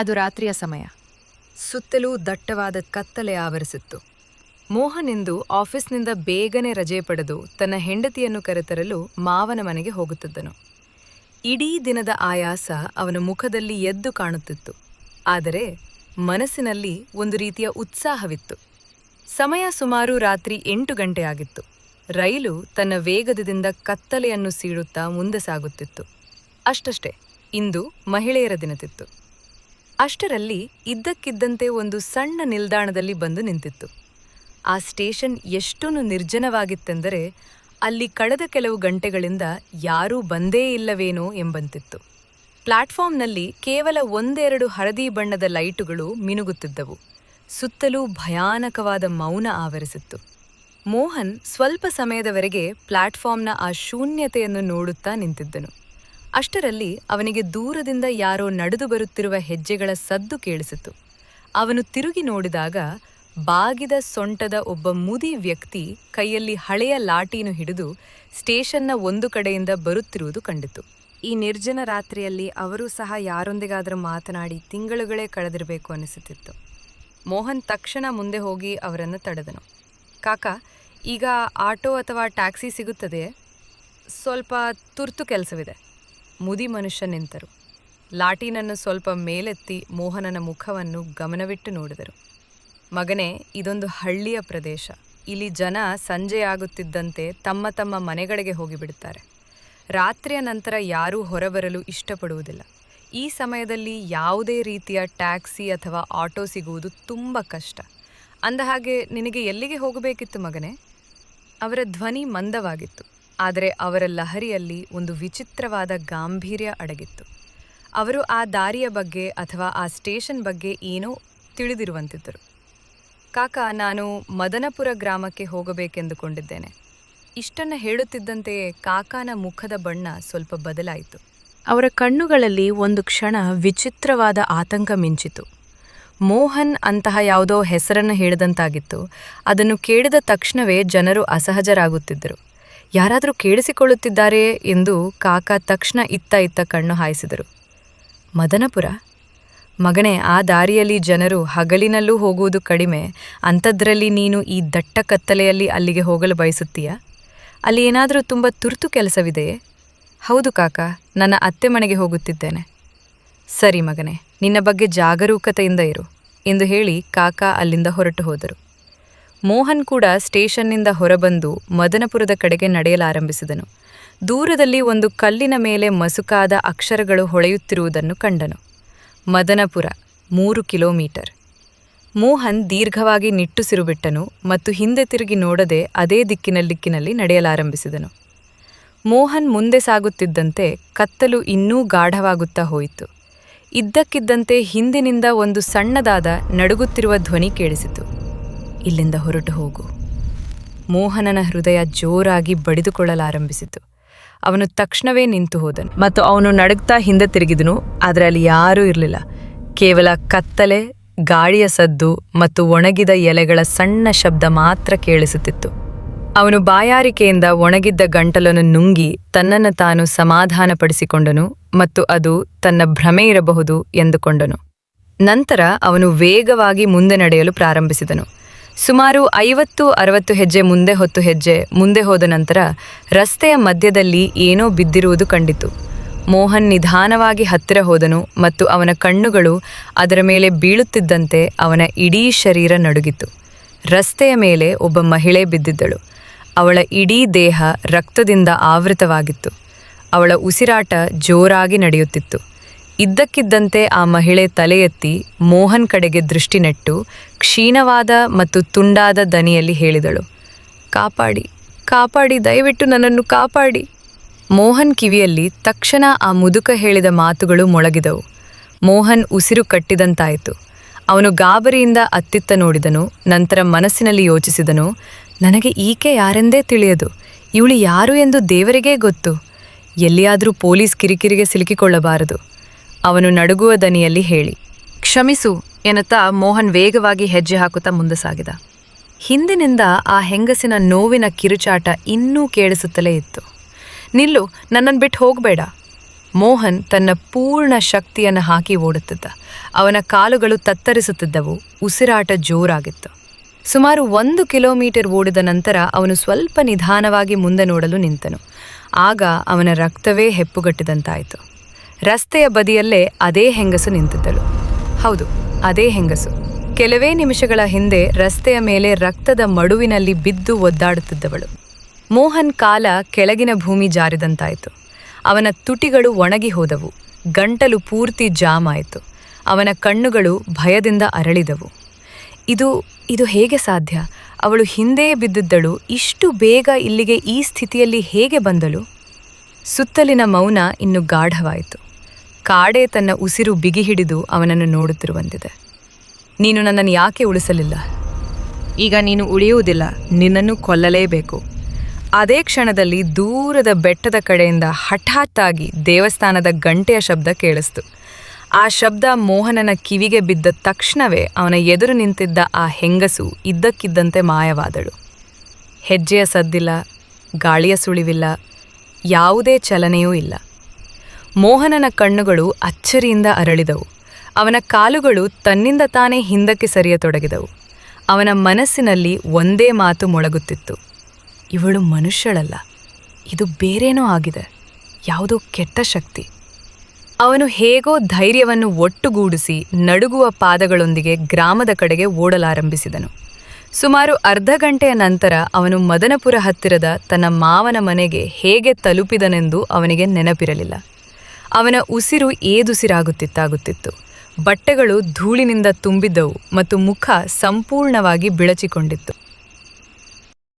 ಅದು ರಾತ್ರಿಯ ಸಮಯ. ಸುತ್ತಲೂ ದಟ್ಟವಾದ ಕತ್ತಲೆ ಆವರಿಸಿತ್ತು. ಮೋಹನ್ ಇಂದು ಆಫೀಸ್ನಿಂದ ಬೇಗನೆ ರಜೆ ಪಡೆದು ತನ್ನ ಹೆಂಡತಿಯನ್ನು ಕರೆತರಲು ಮಾವನ ಮನೆಗೆ ಹೋಗುತ್ತಿದ್ದನು. ಇಡೀ ದಿನದ ಆಯಾಸ ಅವನ ಮುಖದಲ್ಲಿ ಎದ್ದು ಕಾಣುತ್ತಿತ್ತು. ಆದರೆ ಮನಸ್ಸಿನಲ್ಲಿ ಒಂದು ರೀತಿಯ ಉತ್ಸಾಹವಿತ್ತು. ಸಮಯ ಸುಮಾರು ರಾತ್ರಿ ಎಂಟು ಗಂಟೆ ಆಗಿತ್ತು. ರೈಲು ತನ್ನ ವೇಗದಿಂದ ಕತ್ತಲೆಯನ್ನು ಸೀಳುತ್ತಾ ಮುಂದೆ ಸಾಗುತ್ತಿತ್ತು. ಅಷ್ಟಷ್ಟೇ, ಇಂದು ಮಹಿಳೆಯರ ದಿನತಿತ್ತು. ಅಷ್ಟರಲ್ಲಿ ಇದ್ದಕ್ಕಿದ್ದಂತೆ ಒಂದು ಸಣ್ಣ ನಿಲ್ದಾಣದಲ್ಲಿ ಬಂದು ನಿಂತಿತ್ತು. ಆ ಸ್ಟೇಷನ್ ಎಷ್ಟೊಂದು ನಿರ್ಜನವಾಗಿತ್ತೆಂದರೆ ಅಲ್ಲಿ ಕಳೆದ ಕೆಲವು ಗಂಟೆಗಳಿಂದ ಯಾರೂ ಬಂದೇ ಇಲ್ಲವೇನೋ ಎಂಬಂತಿತ್ತು. ಪ್ಲಾಟ್ಫಾರ್ಮ್ನಲ್ಲಿ ಕೇವಲ ಒಂದೆರಡು ಹಳದಿ ಬಣ್ಣದ ಲೈಟುಗಳು ಮಿನುಗುತ್ತಿದ್ದವು. ಸುತ್ತಲೂ ಭಯಾನಕವಾದ ಮೌನ ಆವರಿಸಿತ್ತು. ಮೋಹನ್ ಸ್ವಲ್ಪ ಸಮಯದವರೆಗೆ ಪ್ಲಾಟ್ಫಾರ್ಮ್ನ ಆ ಶೂನ್ಯತೆಯನ್ನು ನೋಡುತ್ತಾ ನಿಂತಿದ್ದನು. ಅಷ್ಟರಲ್ಲಿ ಅವನಿಗೆ ದೂರದಿಂದ ಯಾರೋ ನಡೆದು ಬರುತ್ತಿರುವ ಹೆಜ್ಜೆಗಳ ಸದ್ದು ಕೇಳಿಸಿತು. ಅವನು ತಿರುಗಿ ನೋಡಿದಾಗ ಬಾಗಿದ ಸೊಂಟದ ಒಬ್ಬ ಮುದಿ ವ್ಯಕ್ತಿ ಕೈಯಲ್ಲಿ ಹಳೆಯ ಲಾಟೀನು ಹಿಡಿದು ಸ್ಟೇಷನ್ನ ಒಂದು ಕಡೆಯಿಂದ ಬರುತ್ತಿರುವುದು ಕಂಡಿತು. ಈ ನಿರ್ಜನ ರಾತ್ರಿಯಲ್ಲಿ ಅವರೂ ಸಹ ಯಾರೊಂದಿಗಾದರೂ ಮಾತನಾಡಿ ತಿಂಗಳುಗಳೇ ಕಳೆದಿರಬೇಕು ಅನಿಸುತ್ತಿತ್ತು. ಮೋಹನ್ ತಕ್ಷಣ ಮುಂದೆ ಹೋಗಿ ಅವರನ್ನು ತಡೆದನು. ಕಾಕ, ಈಗ ಆಟೋ ಅಥವಾ ಟ್ಯಾಕ್ಸಿ ಸಿಗುತ್ತದೆಯೇ? ಸ್ವಲ್ಪ ತುರ್ತು ಕೆಲಸವಿದೆ. ಮುದಿ ಮನುಷ್ಯ ನಿಂತರು. ಲಾಟೀನನ್ನು ಸ್ವಲ್ಪ ಮೇಲೆತ್ತಿ ಮೋಹನನ ಮುಖವನ್ನು ಗಮನವಿಟ್ಟು ನೋಡಿದರು. ಮಗನೇ, ಇದೊಂದು ಹಳ್ಳಿಯ ಪ್ರದೇಶ. ಇಲ್ಲಿ ಜನ ಸಂಜೆಯಾಗುತ್ತಿದ್ದಂತೆ ತಮ್ಮ ತಮ್ಮ ಮನೆಗಳಿಗೆ ಹೋಗಿಬಿಡುತ್ತಾರೆ. ರಾತ್ರಿಯ ನಂತರ ಯಾರೂ ಹೊರಬರಲು ಇಷ್ಟಪಡುವುದಿಲ್ಲ. ಈ ಸಮಯದಲ್ಲಿ ಯಾವುದೇ ರೀತಿಯ ಟ್ಯಾಕ್ಸಿ ಅಥವಾ ಆಟೋ ಸಿಗುವುದು ತುಂಬ ಕಷ್ಟ. ಅಂದಹಾಗೆ, ನಿನಗೆ ಎಲ್ಲಿಗೆ ಹೋಗಬೇಕಿತ್ತು ಮಗನೇ? ಅವರ ಧ್ವನಿ ಮಂದವಾಗಿತ್ತು. ಆದರೆ ಅವರ ಲಹರಿಯಲ್ಲಿ ಒಂದು ವಿಚಿತ್ರವಾದ ಗಾಂಭೀರ್ಯ ಅಡಗಿತ್ತು. ಅವರು ಆ ದಾರಿಯ ಬಗ್ಗೆ ಅಥವಾ ಆ ಸ್ಟೇಷನ್ ಬಗ್ಗೆ ಏನೋ ತಿಳಿದಿರುವಂತಿದ್ದರು. ಕಾಕ, ನಾನು ಮದನಪುರ ಗ್ರಾಮಕ್ಕೆ ಹೋಗಬೇಕೆಂದುಕೊಂಡಿದ್ದೇನೆ. ಇಷ್ಟನ್ನು ಹೇಳುತ್ತಿದ್ದಂತೆಯೇ ಕಾಕಾನ ಮುಖದ ಬಣ್ಣ ಸ್ವಲ್ಪ ಬದಲಾಯಿತು. ಅವರ ಕಣ್ಣುಗಳಲ್ಲಿ ಒಂದು ಕ್ಷಣ ವಿಚಿತ್ರವಾದ ಆತಂಕ ಮಿಂಚಿತು. ಮೋಹನ್ ಅಂತಹ ಯಾವುದೋ ಹೆಸರನ್ನು ಹೇಳಿದಂತಾಗಿತ್ತು. ಅದನ್ನು ಕೇಳಿದ ತಕ್ಷಣವೇ ಜನರು ಅಸಹಜರಾಗುತ್ತಿದ್ದರು. ಯಾರಾದರೂ ಕೇಳಿಸಿಕೊಳ್ಳುತ್ತಿದ್ದಾರೆ ಎಂದು ಕಾಕ ತಕ್ಷಣ ಇತ್ತ ಇತ್ತ ಕಣ್ಣು ಹಾಯಿಸಿದರು. ಮದನಪುರ? ಮಗನೇ, ಆ ದಾರಿಯಲ್ಲಿ ಜನರು ಹಗಲಿನಲ್ಲೂ ಹೋಗುವುದು ಕಡಿಮೆ. ಅಂಥದ್ರಲ್ಲಿ ನೀನು ಈ ದಟ್ಟ ಕತ್ತಲೆಯಲ್ಲಿ ಅಲ್ಲಿಗೆ ಹೋಗಲು ಬಯಸುತ್ತೀಯಾ? ಅಲ್ಲಿ ಏನಾದರೂ ತುಂಬ ತುರ್ತು ಕೆಲಸವಿದೆಯೇ? ಹೌದು ಕಾಕ, ನನ್ನ ಅತ್ತೆ ಮನೆಗೆ ಹೋಗುತ್ತಿದ್ದೇನೆ. ಸರಿ ಮಗನೇ, ನಿನ್ನ ಬಗ್ಗೆ ಜಾಗರೂಕತೆಯಿಂದ ಇರು ಎಂದು ಹೇಳಿ ಕಾಕ ಅಲ್ಲಿಂದ ಹೊರಟು ಹೋದರು. ಮೋಹನ್ ಕೂಡ ಸ್ಟೇಷನ್ನಿಂದ ಹೊರಬಂದು ಮದನಪುರದ ಕಡೆಗೆ ನಡೆಯಲಾರಂಭಿಸಿದನು. ದೂರದಲ್ಲಿ ಒಂದು ಕಲ್ಲಿನ ಮೇಲೆ ಮಸುಕಾದ ಅಕ್ಷರಗಳು ಹೊಳೆಯುತ್ತಿರುವುದನ್ನು ಕಂಡನು. ಮದನಪುರ, ಮೂರು ಕಿಲೋಮೀಟರ್. ಮೋಹನ್ ದೀರ್ಘವಾಗಿ ನಿಟ್ಟುಸಿರು ಬಿಟ್ಟನು ಮತ್ತು ಹಿಂದೆ ತಿರುಗಿ ನೋಡದೆ ಅದೇ ದಿಕ್ಕಿನ ದಿಕ್ಕಿನಲ್ಲಿ ನಡೆಯಲಾರಂಭಿಸಿದನು. ಮೋಹನ್ ಮುಂದೆ ಸಾಗುತ್ತಿದ್ದಂತೆ ಕತ್ತಲು ಇನ್ನೂ ಗಾಢವಾಗುತ್ತಾ ಹೋಯಿತು. ಇದ್ದಕ್ಕಿದ್ದಂತೆ ಹಿಂದಿನಿಂದ ಒಂದು ಸಣ್ಣದಾದ ನಡುಗುತ್ತಿರುವ ಧ್ವನಿ ಕೇಳಿಸಿತು. ಇಲ್ಲಿಂದ ಹೊರಟು ಹೋಗು. ಮೋಹನನ ಹೃದಯ ಜೋರಾಗಿ ಬಡಿದುಕೊಳ್ಳಲಾರಂಭಿಸಿತು. ಅವನು ತಕ್ಷಣವೇ ನಿಂತು ಹೋದನು. ಮತ್ತು ಅವನು ನಡುಗ್ತಾ ಹಿಂದೆ ತಿರುಗಿದನು. ಆದರೆ ಅಲ್ಲಿ ಯಾರೂ ಇರಲಿಲ್ಲ. ಕೇವಲ ಕತ್ತಲೆ, ಗಾಳಿಯ ಸದ್ದು ಮತ್ತು ಒಣಗಿದ ಎಲೆಗಳ ಸಣ್ಣ ಶಬ್ದ ಮಾತ್ರ ಕೇಳಿಸುತ್ತಿತ್ತು. ಅವನು ಬಾಯಾರಿಕೆಯಿಂದ ಒಣಗಿದ್ದ ಗಂಟಲನ್ನು ನುಂಗಿ ತನ್ನನ್ನು ತಾನು ಸಮಾಧಾನಪಡಿಸಿಕೊಂಡನು ಮತ್ತು ಅದು ತನ್ನ ಭ್ರಮೆ ಇರಬಹುದು ಎಂದುಕೊಂಡನು. ನಂತರ ಅವನು ವೇಗವಾಗಿ ಮುಂದೆ ನಡೆಯಲು ಪ್ರಾರಂಭಿಸಿದನು. ಸುಮಾರು ಐವತ್ತು, ಅರವತ್ತು ಹೆಜ್ಜೆ ಮುಂದೆ ಹೊತ್ತು ಹೆಜ್ಜೆ ಮುಂದೆ ಹೋದ ನಂತರ ರಸ್ತೆಯ ಮಧ್ಯದಲ್ಲಿ ಏನೋ ಬಿದ್ದಿರುವುದು ಕಂಡಿತು. ಮೋಹನ್ ನಿಧಾನವಾಗಿ ಹತ್ತಿರ ಹೋದನು ಮತ್ತು ಅವನ ಕಣ್ಣುಗಳು ಅದರ ಮೇಲೆ ಬೀಳುತ್ತಿದ್ದಂತೆ ಅವನ ಇಡೀ ಶರೀರ ನಡುಗಿತು. ರಸ್ತೆಯ ಮೇಲೆ ಒಬ್ಬ ಮಹಿಳೆ ಬಿದ್ದಿದ್ದಳು. ಅವಳ ಇಡೀ ದೇಹ ರಕ್ತದಿಂದ ಆವೃತವಾಗಿತ್ತು. ಅವಳ ಉಸಿರಾಟ ಜೋರಾಗಿ ನಡೆಯುತ್ತಿತ್ತು. ಇದ್ದಕ್ಕಿದ್ದಂತೆ ಆ ಮಹಿಳೆ ತಲೆ ಎತ್ತಿ ಮೋಹನ್ ಕಡೆಗೆ ದೃಷ್ಟಿ ನೆಟ್ಟು ಕ್ಷೀಣವಾದ ಮತ್ತು ತುಂಡಾದ ದನಿಯಲ್ಲಿ ಹೇಳಿದಳು, ಕಾಪಾಡಿ ಕಾಪಾಡಿ, ದಯವಿಟ್ಟು ನನ್ನನ್ನು ಕಾಪಾಡಿ. ಮೋಹನ್ ಕಿವಿಯಲ್ಲಿ ತಕ್ಷಣ ಆ ಮುದುಕ ಹೇಳಿದ ಮಾತುಗಳು ಮೊಳಗಿದವು. ಮೋಹನ್ ಉಸಿರು ಕಟ್ಟಿದಂತಾಯಿತು. ಅವನು ಗಾಬರಿಯಿಂದ ಅತ್ತಿತ್ತ ನೋಡಿದನು, ನಂತರ ಮನಸ್ಸಿನಲ್ಲಿ ಯೋಚಿಸಿದನು, ನನಗೆ ಈಕೆ ಯಾರೆಂದೇ ತಿಳಿಯದು, ಇವಳು ಯಾರು ಎಂದು ದೇವರಿಗೇ ಗೊತ್ತು. ಎಲ್ಲಿಯಾದರೂ ಪೊಲೀಸ್ ಕಿರಿಕಿರಿಗೆ ಸಿಲುಕಿಕೊಳ್ಳಬಾರದು. ಅವನು ನಡುಗುವ ದನಿಯಲ್ಲಿ ಹೇಳಿ, ಕ್ಷಮಿಸು, ಎನ್ನುತ್ತಾ ಮೋಹನ್ ವೇಗವಾಗಿ ಹೆಜ್ಜೆ ಹಾಕುತ್ತಾ ಮುಂದೆ ಸಾಗಿದ. ಹಿಂದಿನಿಂದ ಆ ಹೆಂಗಸಿನ ನೋವಿನ ಕಿರುಚಾಟ ಇನ್ನೂ ಕೇಳಿಸುತ್ತಲೇ ಇತ್ತು. ನಿಲ್ಲು ನನ್ನನ್ನು ಬಿಟ್ಟು ಹೋಗಬೇಡ. ಮೋಹನ್ ತನ್ನ ಪೂರ್ಣ ಶಕ್ತಿಯನ್ನು ಹಾಕಿ ಓಡುತ್ತಿದ್ದ. ಅವನ ಕಾಲುಗಳು ತತ್ತರಿಸುತ್ತಿದ್ದವು, ಉಸಿರಾಟ ಜೋರಾಗಿತ್ತು. ಸುಮಾರು ಒಂದು ಕಿಲೋಮೀಟರ್ ಓಡಿದ ನಂತರ ಅವನು ಸ್ವಲ್ಪ ನಿಧಾನವಾಗಿ ಮುಂದೆ ನೋಡಲು ನಿಂತನು. ಆಗ ಅವನ ರಕ್ತವೇ ಹೆಪ್ಪುಗಟ್ಟಿದಂತಾಯಿತು. ರಸ್ತೆಯ ಬದಿಯಲ್ಲೇ ಅದೇ ಹೆಂಗಸು ನಿಂತಿದ್ದಳು. ಹೌದು, ಅದೇ ಹೆಂಗಸು. ಕೆಲವೇ ನಿಮಿಷಗಳ ಹಿಂದೆ ರಸ್ತೆಯ ಮೇಲೆ ರಕ್ತದ ಮಡುವಿನಲ್ಲಿ ಬಿದ್ದು ಒದ್ದಾಡುತ್ತಿದ್ದವಳು. ಮೋಹನ್ ಕಾಲ ಕೆಳಗಿನ ಭೂಮಿ ಜಾರಿದಂತಾಯಿತು. ಅವನ ತುಟಿಗಳು ಒಣಗಿ ಹೋದವು. ಗಂಟಲು ಪೂರ್ತಿ ಜಾಮ್ ಆಯಿತು ಅವನ ಕಣ್ಣುಗಳು ಭಯದಿಂದ ಅರಳಿದವು. ಇದು ಇದು ಹೇಗೆ ಸಾಧ್ಯ? ಅವಳು ಹಿಂದೆಯೇ ಬಿದ್ದಿದ್ದಳು. ಇಷ್ಟು ಬೇಗ ಇಲ್ಲಿಗೆ ಈ ಸ್ಥಿತಿಯಲ್ಲಿ ಹೇಗೆ ಬಂದಳು? ಸುತ್ತಲಿನ ಮೌನ ಇನ್ನು ಗಾಢವಾಯಿತು. ಕಾಡೆ ತನ್ನ ಉಸಿರು ಬಿಗಿ ಹಿಡಿದು ಅವನನ್ನು ನೋಡುತ್ತಿರುವಂತಿದೆ ನೀನು ನನ್ನನ್ನು ಯಾಕೆ ಉಳಿಸಲಿಲ್ಲ? ಈಗ ನೀನು ಉಳಿಯುವುದಿಲ್ಲ, ನಿನ್ನನ್ನು ಕೊಲ್ಲಲೇಬೇಕು. ಅದೇ ಕ್ಷಣದಲ್ಲಿ ದೂರದ ಬೆಟ್ಟದ ಕಡೆಯಿಂದ ಹಠಾತ್ತಾಗಿ ದೇವಸ್ಥಾನದ ಗಂಟೆಯ ಶಬ್ದ ಕೇಳಿಸ್ತು. ಆ ಶಬ್ದ ಮೋಹನನ ಕಿವಿಗೆ ಬಿದ್ದ ತಕ್ಷಣವೇ ಅವನ ಎದುರು ನಿಂತಿದ್ದ ಆ ಹೆಂಗಸು ಇದ್ದಕ್ಕಿದ್ದಂತೆ ಮಾಯವಾದಳು. ಹೆಜ್ಜೆಯ ಸದ್ದಿಲ್ಲ, ಗಾಳಿಯ ಸುಳಿವಿಲ್ಲ, ಯಾವುದೇ ಚಲನೆಯೂ ಇಲ್ಲ. ಮೋಹನನ ಕಣ್ಣುಗಳು ಅಚ್ಚರಿಯಿಂದ ಅರಳಿದವು. ಅವನ ಕಾಲುಗಳು ತನ್ನಿಂದ ತಾನೇ ಹಿಂದಕ್ಕೆ ಸರಿಯತೊಡಗಿದವು. ಅವನ ಮನಸ್ಸಿನಲ್ಲಿ ಒಂದೇ ಮಾತು ಮೊಳಗುತ್ತಿತ್ತು. ಇವಳು ಮನುಷ್ಯಳಲ್ಲ. ಇದು ಬೇರೇನೋ ಆಗಿದೆ. ಯಾವುದೋ ಕೆಟ್ಟ ಶಕ್ತಿ. ಅವನು ಹೇಗೋ ಧೈರ್ಯವನ್ನು ಒಟ್ಟುಗೂಡಿಸಿ ನಡುಗುವ ಪಾದಗಳೊಂದಿಗೆ ಗ್ರಾಮದ ಕಡೆಗೆ ಓಡಲಾರಂಭಿಸಿದನು. ಸುಮಾರು ಅರ್ಧ ಗಂಟೆಯ ನಂತರ ಅವನು ಮದನಪುರ ಹತ್ತಿರದ ತನ್ನ ಮಾವನ ಮನೆಗೆ ಹೇಗೆ ತಲುಪಿದನೆಂದು ಅವನಿಗೆ ನೆನಪಿರಲಿಲ್ಲ. ಅವನ ಉಸಿರು ಏದುಸಿರಾಗುತ್ತಿತ್ತಾಗುತ್ತಿತ್ತು. ಬಟ್ಟೆಗಳು ಧೂಳಿನಿಂದ ತುಂಬಿದ್ದವು ಮತ್ತು ಮುಖ ಸಂಪೂರ್ಣವಾಗಿ ಬಿಳಚಿಕೊಂಡಿತ್ತು.